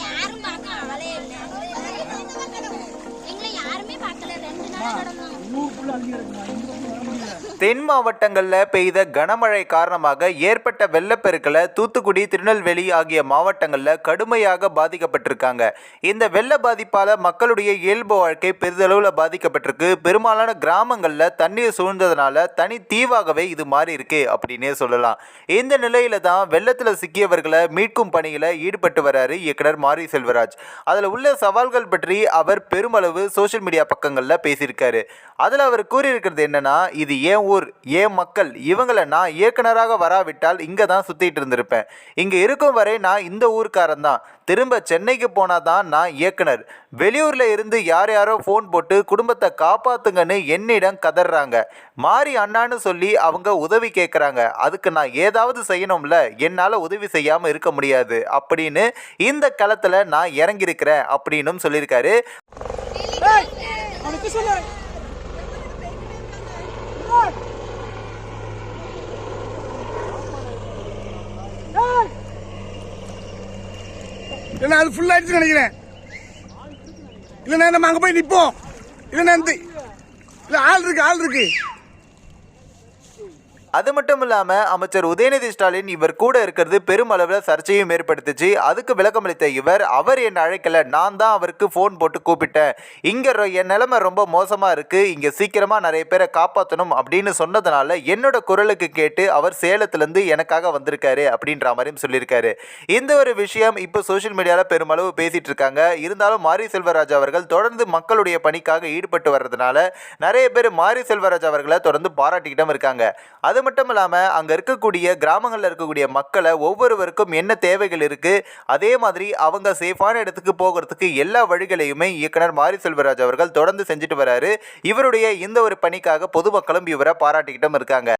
யாரும் பார்க்க ஆளே இல்ல எங்களை யாருமே பார்க்கல. ரெண்டு நாளா நடந்தோம் தென் மாவட்டங்களில் பெய்த கனமழை காரணமாக ஏற்பட்ட வெள்ளப்பெருக்கில் தூத்துக்குடி திருநெல்வேலி ஆகிய மாவட்டங்களில் கடுமையாக பாதிக்கப்பட்டிருக்காங்க. இந்த வெள்ள பாதிப்பால் மக்களுடைய இயல்பு வாழ்க்கை பெரிதளவில் பாதிக்கப்பட்டிருக்கு. பெரும்பாலான கிராமங்களில் தண்ணீர் சூழ்ந்ததுனால தனி தீவாகவே இது மாறி இருக்கு அப்படின்னே சொல்லலாம். இந்த நிலையில தான் வெள்ளத்தில் சிக்கியவர்களை மீட்கும் பணியில் ஈடுபட்டு வராரு இயக்குனர் மாரி செல்வராஜ். அதில் உள்ள சவால்கள் பற்றி அவர் பெருமளவு சோஷியல் மீடியா பக்கங்களில் பேசியிருக்காரு. அதில் அவர் கூறியிருக்கிறது என்னன்னா இது ஏன் ஊர் ஏன் மக்கள்? இவங்களை நான் இயக்குனராக வராவிட்டால் இங்கே தான் சுற்றிட்டு இருந்திருப்பேன். இங்கே இருக்கும் வரை நான் இந்த ஊருக்காரன் தான். திரும்ப சென்னைக்கு போனால் தான் நான் இயக்குனர். வெளியூரில் இருந்து யார் யாரோ ஃபோன் போட்டு குடும்பத்தை காப்பாற்றுங்கன்னு என்னிடம் கதறாங்க. மாறி அண்ணான்னு சொல்லி அவங்க உதவி கேட்குறாங்க அதுக்கு நான் ஏதாவது செய்யணும்ல? என்னால் உதவி செய்யாமல் இருக்க முடியாது. அப்படின்னு இந்த களத்தில் நான் இறங்கியிருக்கிறேன் அப்படின்னும் சொல்லியிருக்காரு. இல்லைண்ணா அது ஃபுல் ஆயிடுச்சுன்னு நினைக்கிறேன். இல்லைண்ணா நம்ம அங்கே போய் நிற்போம் இல்லைண்ணா இந்த இல்லை ஆள் இருக்கு ஆள் இருக்கு. அது மட்டும் இல்லாமல் அமைச்சர் உதயநிதி ஸ்டாலின் இவர் கூட இருக்கிறது பெருமளவில் சர்ச்சையும் ஏற்படுத்துச்சு. அதுக்கு விளக்கமளித்த இவர் அவர் என்னை அழைக்கல நான் தான் அவருக்கு ஃபோன் போட்டு கூப்பிட்டேன். இங்கே என் நிலைமை ரொம்ப மோசமாக இருக்குது இங்கே சீக்கிரமாக நிறைய பேரை காப்பாற்றணும் அப்படின்னு சொன்னதுனால என்னோட குரலுக்கு கேட்டு அவர் சேலத்துலேருந்து எனக்காக வந்திருக்காரு அப்படின்ற மாதிரியும் சொல்லியிருக்காரு. இந்த ஒரு விஷயம் இப்போ சோஷியல் மீடியாவில் பெருமளவு பேசிகிட்டு இருக்காங்க. இருந்தாலும் மாரி செல்வராஜ் அவர்கள் தொடர்ந்து மக்களுடைய பணிக்காக ஈடுபட்டு வர்றதுனால நிறைய பேர் மாரி செல்வராஜ் அவர்களை தொடர்ந்து பாராட்டிக்கிட்டும் இருக்காங்க. அது மட்டும் இல்லாமல் அங்கே இருக்கக்கூடிய கிராமங்களில் இருக்கக்கூடிய மக்களை ஒவ்வொருவருக்கும் என்ன தேவைகள் இருக்குது அதே மாதிரி அவங்க சேஃபான இடத்துக்கு போகிறதுக்கு எல்லா வழிகளையுமே இயக்குனர் மாரி செல்வராஜ் அவர்கள் தொடர்ந்து செஞ்சுட்டு வராரு. இவருடைய இந்த ஒரு பணிக்காக பொதுமக்களும் இவரை பாராட்டிக்கிட்டும் இருக்காங்க.